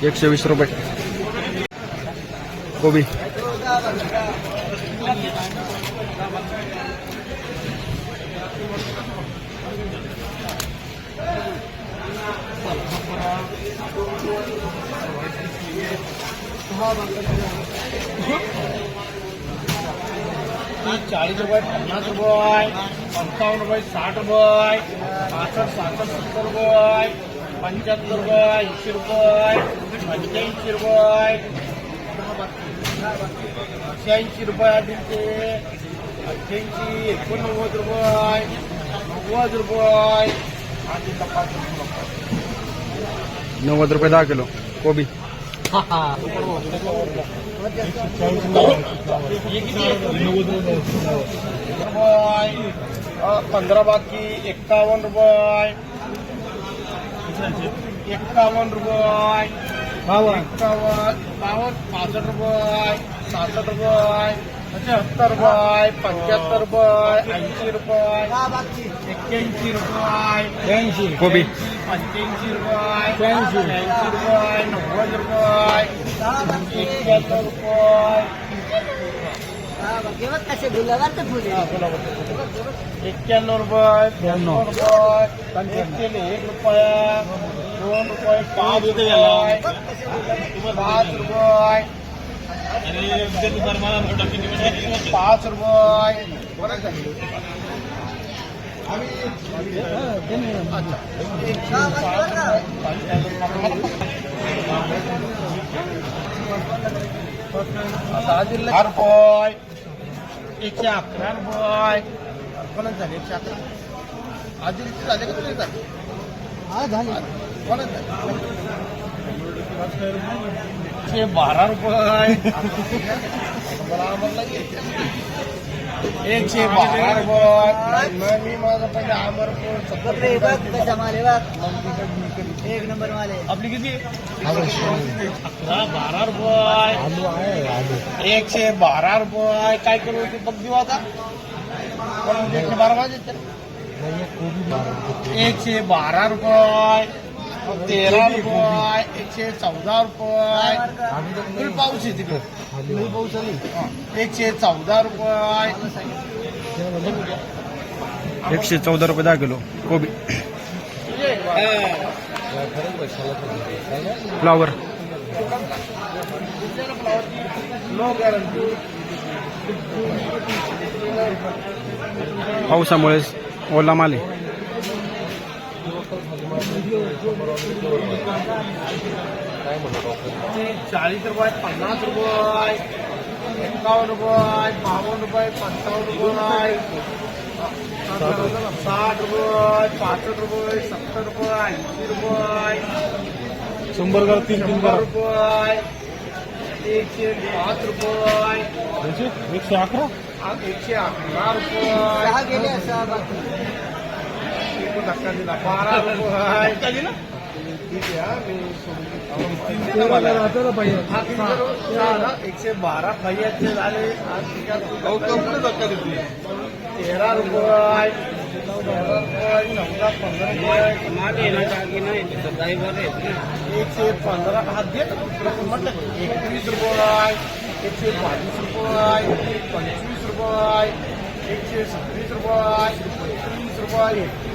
Jak se vysrobek? Kobi. Thank you. ઈ ચાલીસ पन्ना પચાસ पंचावन પંચાવન साठ સાઠ पास પાસઠ સાસઠ સત્તર રૂપિયા પંચાહત્તર રૂપિયા એંશી રૂપિયા પંच्याऐंशी રૂપિયા अठ्ठ्याऐंशी रुपया दीडशे अठ्ठ्याऐंशी एकोणनव्वद रुपये नव्वद रुपये नव्वद रुपये दा किलो कोबी पंद्रह बाकी इक्यावन रुपये इक्यावन रुपये बावन इक्यावन बावन पासठ रुपये सासठ रुपये पचहत्तर रुपये पंच्याहत्तर रुपये ऐंशी रुपये एक्क्याऐंशी रुपये ऐंशी कोबी पंच्याऐंशी रुपये ऐंशी रुपये नव्वद रुपये एक्क्याहत्तर रुपये एक्क्याण्णव रुपये ब्याण्णव रुपये एक रुपया दोन रुपये पाच रुपये पाच रुपये पाच रुपये आठ बॉय एकशे अकरा झाले एकशे अकरा आधी झाले झाले हा झाले एकशे बारा रुपये एकशे बारा गोट मी माझा पहिले आमर बकरे बघ कसा माल आहे बघ एक नंबर माल आहे आपली अकरा बारा रुपये एकशे बारा रुपये काय करू ते बघ देऊ आता पण एकशे बारह रुपये तेरा रुपये एकशे चौदा रुपये पाऊस आहे तिकडे पाऊस आली एकशे चौदा रुपये एकशे चौदा रुपये दहा किलो कोबी फ्लावर पावसामुळे ओला माले चाळीस रुपये पन्नास रुपये एकावन्न रुपये बावन्न रुपये पंचावन्न रुपये साठ रुपये पासष्ट रुपये सत्तर रुपये ऐंशी रुपये शंभर गाव तीन शंभर रुपये एकशे पाच रुपये म्हणजे एकशे अकरा एकशे अकरा रुपये को धक्का दिला बारह लोगों धक्का दिला ठीक एकशे बारा रुपये तेरा रुपये नवरा पंधरा एकशे पंधरा हा देत म्हटलं एकवीस रुपये एकशे बावीस रुपये एकशे पंचवीस रुपये एकशे सत्तीस रुपये एकशे पंचवीस रुपये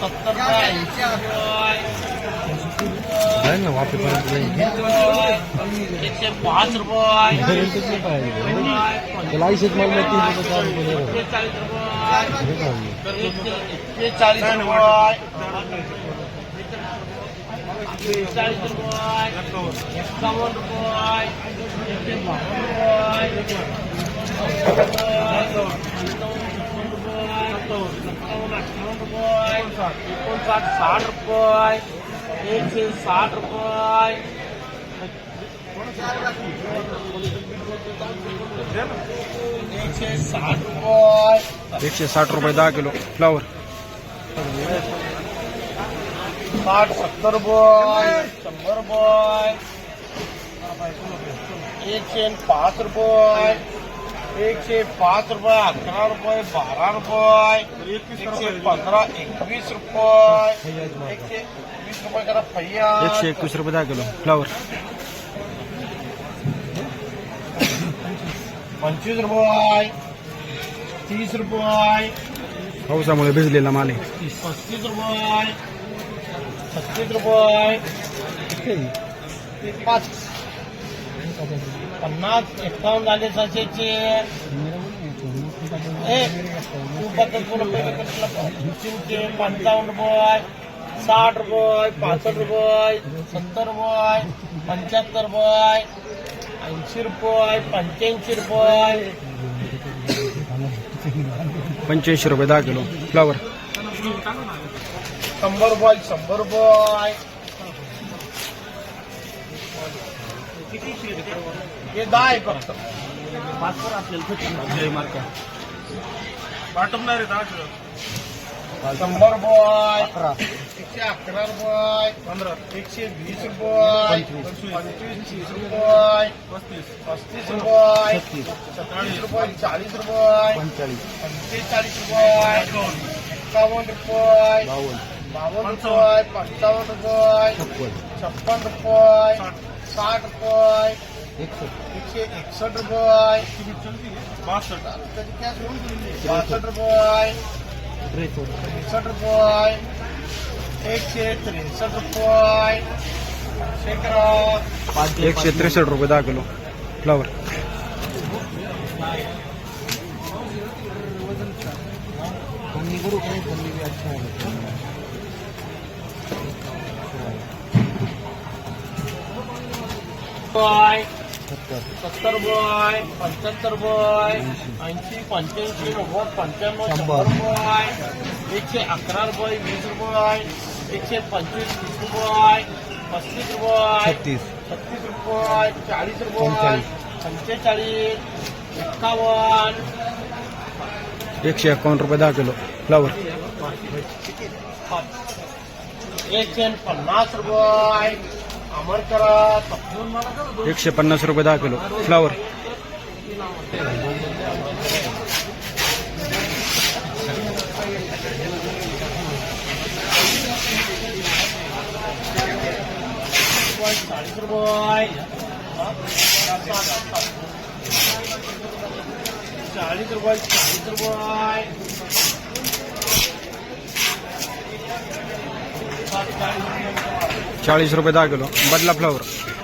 सत्तर जाईल ना वाटेपर्यंत पाच रुपये चाळीस रुपये चाळीस रुपये रुपये एक रुपये साठ रुपये एकशे किलो फ्लावर साठ सत्तर रुपये शंबर रुपये एकशे पांच रुपये एकशे पाच रुपये अकरा रुपये बारा रुपये एकशे पंधरा एकवीस रुपये एकशे वीस रुपये करा फैया एकशे एकवीस रुपये दहा किलो फ्लावर पंचवीस रुपये तीस रुपये पावसामुळे भिजलेला माल आहे पस्तीस रुपये छत्तीस रुपये पाच 50 इखाम आले साचेचे ए 55 ரூபாய் 60 ரூபாய் 65 ரூபாய் 70 ரூபாய் 75 ரூபாய் 80 ரூபாய் 85 ரூபாய் 25 रुपये द किलो फ्लावर 100 ரூபாய் 100 ரூபாய் हे दहा बॉय एकशे अकरा रुपये पंधरा एकशे वीस रुपये पंचवीस तीस रुपये पस्तीस पस्तीस रुपये सत्तावीस रुपये चाळीस रुपये पंचेचाळीस रुपये एकावन्न रुपये बावन्न रुपये पंचावन्न रुपये छप्पन रुपये साठ रुपये એકસો એકસઠ રૂપિયા બાસઠ બાસઠ રૂપિયા એકસઠ રૂપિયા એકસો ત્રેસઠ રૂપિયા એકસો ત્રેસઠ રૂપિયા દા કિલો ફ્લાવર ધમની કરું કઈ ધમની બી અચ્છા હોય Bye. सत्तर बॉय पंच्याहत्तर बॉय ऐंशी पंच्याऐंशी नव्वद पंच्याण्णव बॉय एकशे अकरा रुपये वीस रुपये एकशे पंचवीस वीस पस्तीस रुपये छत्तीस रुपये चाळीस रुपये पंचेचाळीस एक्कावन्न एकशे एकावन्न रुपये दहा किलो फ्लावर एकशे पन्नास रुपये एकशे पन्नास रुपये दहा किलो फ्लावर चाळीस रुपये चाळीस रुपये चाळीस रुपये दहा किलो बदला फ्लॉवर